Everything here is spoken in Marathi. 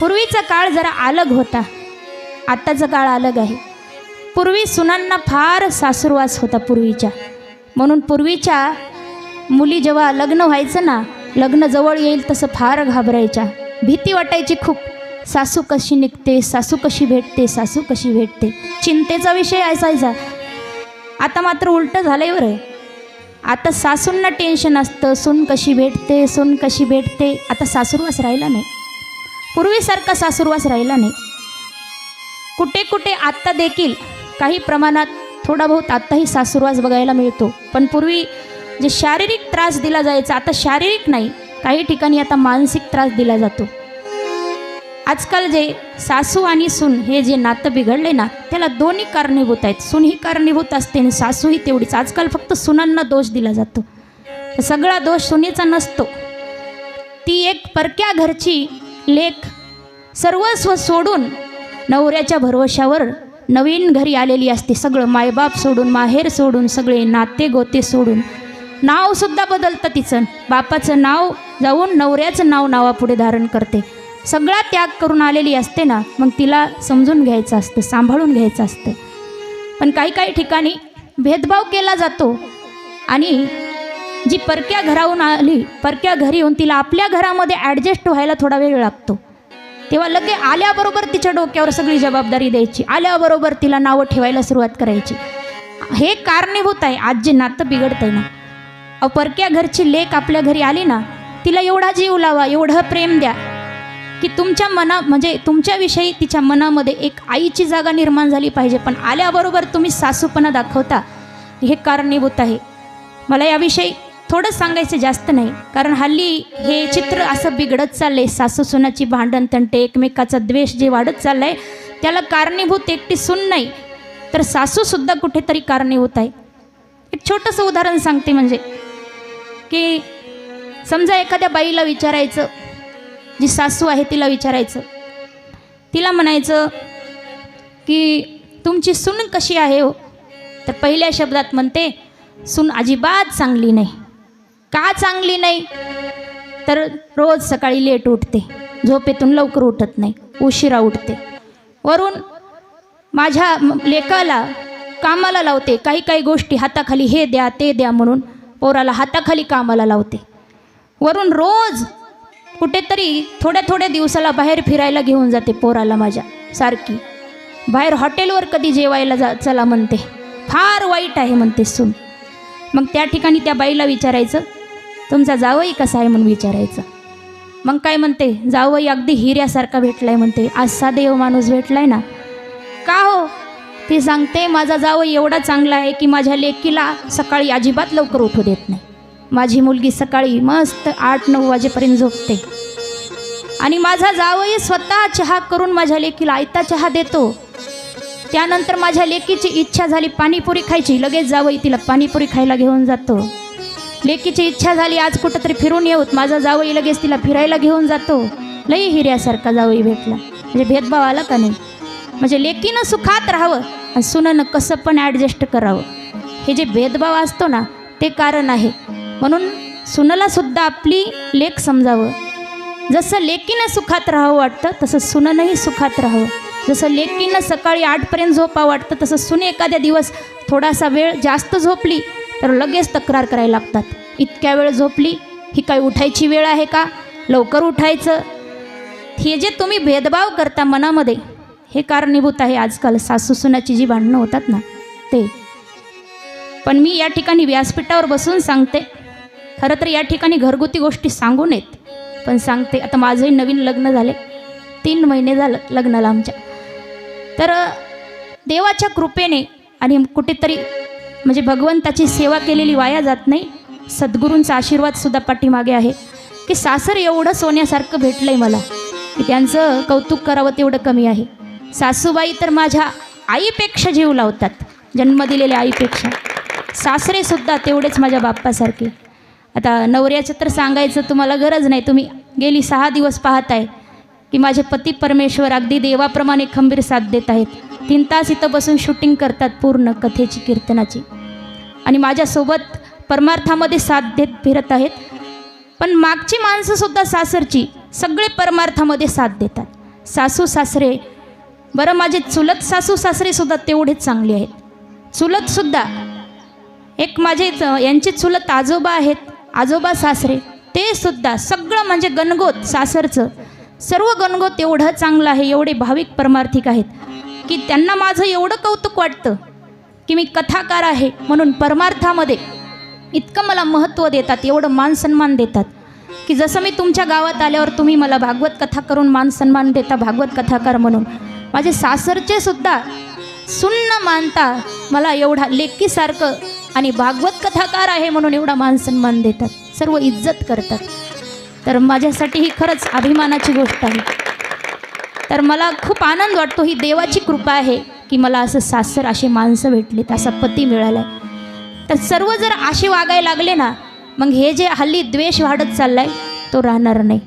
पूर्वीचा काळ जरा अलग होता. आत्ताचा काळ अलग आहे. पूर्वी सुनांना फार सासुरवास होता पूर्वीच्या. म्हणून पूर्वीच्या मुली जेव्हा लग्न व्हायचं ना लग्न जवळ येईल तसं फार घाबरायच्या. भीती वाटायची खूप. सासू कशी निघते सासू कशी भेटते सासू कशी भेटते? चिंतेचा विषय असायचा. आता मात्र उलटं झालं आहे बरं. आता सासूंना टेन्शन असतं सून कशी भेटते सून कशी भेटते? आता सासूरवास राहिला नाही. पूर्वीसारखा सासूरवास राहिला नाही. कुठे कुठे आत्ता देखील काही प्रमाणात थोडा बहुत आत्ताही सासूरवास बघायला मिळतो. पण पूर्वी जे शारीरिक त्रास दिला जायचा आता शारीरिक नाही. काही ठिकाणी आता मानसिक त्रास दिला जातो. आजकाल जे सासू आणि सून हे जे नातं बिघडले ना त्याला दोन्ही कारणीभूत आहेत. सून ही कारणीभूत असते आणि सासूही तेवढीच. आजकाल फक्त सुनांना दोष दिला जातो. सगळा दोष सुनेचा नसतो. ती एक परक्या घरची लेख सर्वस्व सोडून नवऱ्याच्या भरवशावर नवीन घरी आलेली असते. सगळं मायबाप सोडून माहेर सोडून सगळे नाते गोते सोडून. नावसुद्धा बदलतं तिचं. बापाचं नाव जाऊन नवऱ्याचं नाव नावापुढे धारण करते. सगळा त्याग करून आलेली असते ना मग तिला समजून घ्यायचं असतं सांभाळून घ्यायचं असतं. पण काही काही ठिकाणी भेदभाव केला जातो आणि जी परक्या घराहून आली परक्या घरी येऊन तिला आपल्या घरामध्ये ॲडजस्ट व्हायला थोडा वेळ लागतो. तेव्हा लगे आल्याबरोबर तिच्या डोक्यावर सगळी जबाबदारी द्यायची आल्याबरोबर तिला नावं ठेवायला सुरुवात करायची. हे कारणीभूत आहे आज जे नातं बिघडत आहे ना. अहो, परक्या घरची लेख आपल्या घरी आली ना तिला एवढा जीव लावा एवढं प्रेम द्या की तुमच्या मना म्हणजे तुमच्याविषयी तिच्या मनामध्ये एक आईची जागा निर्माण झाली पाहिजे पण आल्याबरोबर तुम्ही सासूपणा दाखवता हे कारणीभूत आहे. मला याविषयी थोडं सांगायचं जास्त नाही. कारण हल्ली हे चित्र असं बिघडत चाललंय. सासू सुनाची भांडण तंटे एकमेकाचा द्वेष जे वाढत चाललाय त्याला कारणीभूत एकटी सून नाही. तर सासूसुद्धा कुठेतरी कारणीभूत आहे. एक छोटंसं उदाहरण सांगते म्हणजे की समजा एखाद्या बाईला विचारायचं जी सासू आहे तिला विचारायचं. तिला म्हणायचं की तुमची सून कशी आहे हो? तर पहिल्या शब्दात म्हणते सून अजिबात चांगली नाही. का चांगली नाही? तर रोज सकाळी लेट उठते. झोपेतून लवकर उठत नाही. उशिरा उठते. वरून माझ्या लेकाला कामाला लावते. काही काही गोष्टी हाताखाली हे द्या ते द्या म्हणून पोराला हाताखाली कामाला लावते. वरून रोज कुठेतरी थोड्या थोड्या दिवसाला बाहेर फिरायला घेऊन जाते पोराला माझ्या सारखी. बाहेर हॉटेलवर कधी जेवायला जा चला म्हणते. फार वाईट आहे म्हणते सून. मग त्या ठिकाणी त्या बाईला विचारायचं तुमचा जावई कसा आहे म्हणून विचारायचं. मग काय म्हणते जावई अगदी हिऱ्यासारखा भेटलाय म्हणते असा देव माणूस भेटलाय ना. का हो? ती सांगते माझा जावई एवढा चांगला आहे की माझ्या लेकीला सकाळी अजिबात लवकर उठू देत नाही. माझी मुलगी सकाळी मस्त आठ नऊ वाजेपर्यंत झोपते. आणि माझा जावई स्वतः चहा करून माझ्या लेकीला आयता चहा देतो. त्यानंतर माझ्या लेकीची इच्छा झाली पाणीपुरी खायची लगेच जावई तिला पाणीपुरी खायला घेऊन जातो. लेकीची इच्छा झाली आज कुठंतरी फिरून येऊत. माझा जावई लगेच तिला फिरायला घेऊन जातो. लई हिऱ्यासारखा जावई भेटला. म्हणजे भेदभाव आला का नाही? म्हणजे लेकीनं सुखात राहावं आणि सुनानं कसं पण ॲडजस्ट करावं. हे जे भेदभाव असतो ना ते कारण आहे. म्हणून सुनालासुद्धा आपली लेख समजावं. जसं लेकीनं सुखात राहावं वाटतं तसं सुननंही सुखात राहावं. जसं लेकीनं सकाळी आठपर्यंत झोपावं वाटतं तसं सुने एखाद्या दिवस थोडासा वेळ जास्त झोपली तर लगेच तक्रार करायला लागतात. इतक्या वेळ झोपली ही काय उठायची वेळ आहे का? लवकर उठायचं. हे जे तुम्ही भेदभाव करता मनामध्ये हे कारणीभूत आहे आजकाल सासू सुनाची जी भांडणं होतात ना ते. पण मी या ठिकाणी व्यासपीठावर बसून सांगते. खरं तर या ठिकाणी घरगुती गोष्टी सांगू नयेत पण सांगते. आता माझंही नवीन लग्न झाले. तीन महिने झालं लग्नाला आमच्या. तर देवाच्या कृपेने आणि कुठेतरी म्हणजे भगवंताची सेवा केलेली वाया जात नाही. सद्गुरूंचा आशीर्वादसुद्धा पाठीमागे आहे. की सासर एवढं सोन्यासारखं भेटलं आहे मला. की त्यांचं कौतुक करावं तेवढं कमी आहे. सासूबाई तर माझ्या आईपेक्षा जीव लावतात. जन्म दिलेल्या आईपेक्षा. सासरेसुद्धा तेवढेच माझ्या बाप्पासारखे. आता नवऱ्याचं तर सांगायचं तुम्हाला गरज नाही. तुम्ही गेली सहा दिवस पाहताय. की माझे पती परमेश्वर अगदी देवाप्रमाणे खंबीर साथ देत आहेत. तीन तास इथं बसून शूटिंग करतात पूर्ण कथेची कीर्तनाची. आणि माझ्यासोबत परमार्थामध्ये साथ देत फिरत आहेत. पण मागची माणसंसुद्धा सासरची सगळे परमार्थामध्ये साथ देतात. सासू सासरे बरं माझे चुलत सासू सासरेसुद्धा तेवढेच चांगले आहेत. चुलतसुद्धा एक माझे च- यांचे चुलत आजोबा आहेत आजोबा सासरे ते सुद्धा सगळं म्हणजे गणगोत सासरचं. सर्व गणगोत एवढं चांगलं आहे एवढे भाविक परमार्थिक आहेत. की त्यांना माझं एवढं कौतुक वाटतं की मी कथाकार आहे म्हणून परमार्थामध्ये इतकं मला महत्त्व देतात एवढं मान सन्मान देतात. की जसं मी तुमच्या गावात आल्यावर तुम्ही मला भागवत कथा करून मान सन्मान देता भागवत कथाकार म्हणून. माझे सासरचे सुद्धा सुन्न मानता मला एवढा लेकीसारखं आणि भागवत कथाकार आहे म्हणून एवढा मान सन्मान देतात सर्व इज्जत करतात. तर माझ्यासाठी ही खरंच अभिमानाची गोष्ट आहे. तर मला खूप आनंद वाटतो. ही देवाची कृपा आहे की मला असं सासर असे माणसं भेटलीत असा पती मिळाला तर सर्व जर असे वागायला लागले ना मग हे जे हल्ली द्वेष वाढत चाललाय तो राहणार नाही.